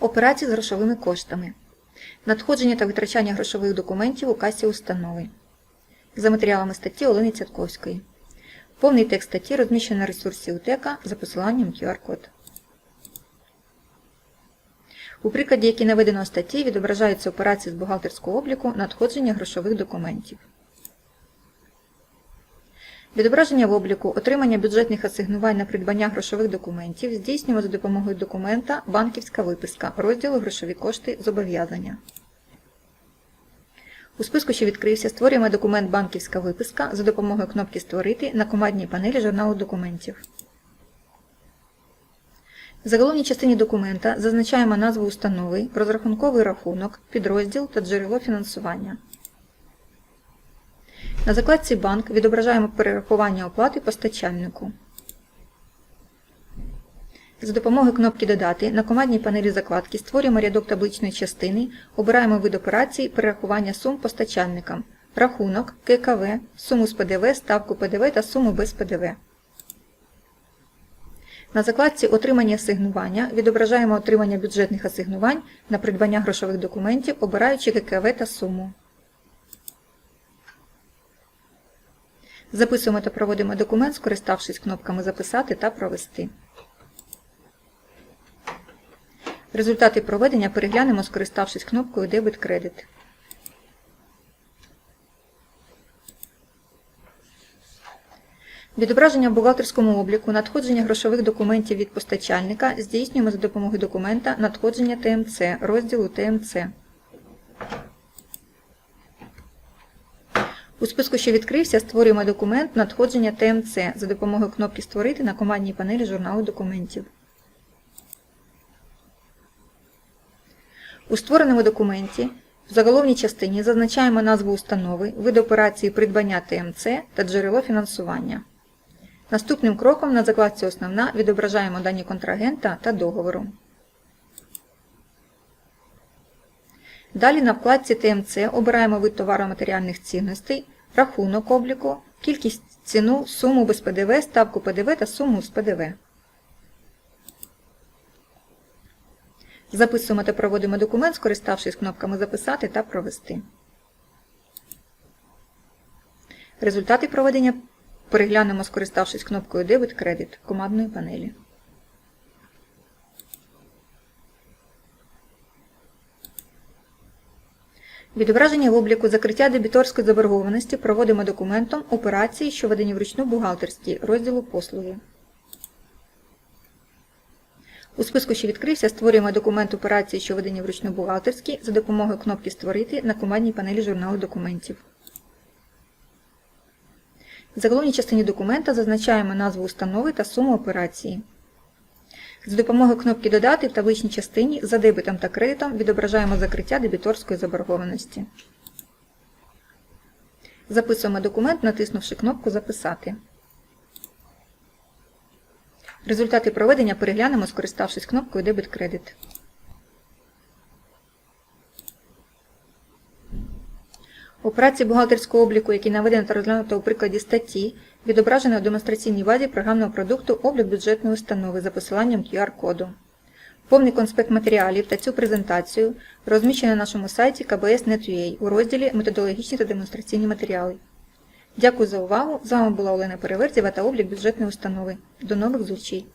Операції з грошовими коштами. Надходження та витрачання грошових документів у касі установи. За матеріалами статті Олени Цятковської. Повний текст статті розміщено на ресурсі УТЕКа за посиланням QR-код. У прикладі, який наведено у статті, відображаються операції з бухгалтерського обліку надходження грошових документів. Відображення в обліку, отримання бюджетних асигнувань на придбання грошових документів здійснюємо за допомогою документа «Банківська виписка» розділу «Грошові кошти зобов'язання». У списку, що відкрився, створюємо документ «Банківська виписка» за допомогою кнопки «Створити» на командній панелі журналу документів. В заголовній частині документа зазначаємо назву установи, розрахунковий рахунок, підрозділ та джерело фінансування. На закладці Банк відображаємо перерахування оплати постачальнику. За допомогою кнопки Додати на командній панелі закладки створюємо рядок табличної частини, обираємо вид операцій перерахування сум постачальникам, рахунок, ККВ, суму з ПДВ, ставку ПДВ та суму без ПДВ. На закладці Отримання асигнування відображаємо отримання бюджетних асигнувань на придбання грошових документів, обираючи ККВ та суму. Записуємо та проводимо документ, скориставшись кнопками Записати та Провести. Результати проведення переглянемо, скориставшись кнопкою Дебет-кредит. Відображення в бухгалтерському обліку надходження грошових документів від постачальника здійснюємо за допомогою документа Надходження ТМЦ розділу ТМЦ. У списку, що відкрився, створюємо документ Надходження ТМЦ за допомогою кнопки Створити на командній панелі журналу документів. У створеному документі в заголовній частині зазначаємо назву установи, вид операції придбання ТМЦ та джерело фінансування. Наступним кроком на закладці Основна відображаємо дані контрагента та договору. Далі на вкладці ТМЦ обираємо вид товаро-матеріальних цінностей, рахунок обліку, кількість ціну, суму без ПДВ, ставку ПДВ та суму з ПДВ. Записуємо та проводимо документ, скориставшись кнопками Записати та Провести. Результати проведення переглянемо, скориставшись кнопкою Дебет Кредит командної панелі. Відображення в обліку закриття дебіторської заборгованості проводимо документом операції, що введені вручну бухгалтерські розділу послуги. У списку, що відкрився, створюємо документ операції, що введені вручну бухгалтерські за допомогою кнопки Створити на командній панелі журналу документів. В заголовній частині документа зазначаємо назву установи та суму операції. За допомогою кнопки Додати в табличній частині за дебетом та кредитом відображаємо закриття дебіторської заборгованості. Записуємо документ, натиснувши кнопку Записати. Результати проведення переглянемо, скориставшись кнопкою Дебет Кредит. Операції бухгалтерського обліку, які наведено та розглянуто у прикладі статті, відображено в демонстраційній базі програмного продукту облік бюджетної установи за посиланням QR-коду. Повний конспект матеріалів та цю презентацію розміщено на нашому сайті kbs.net.ua у розділі Методологічні та демонстраційні матеріали. Дякую за увагу! З вами була Олена Переверзєва та облік бюджетної установи. До нових зустрічей!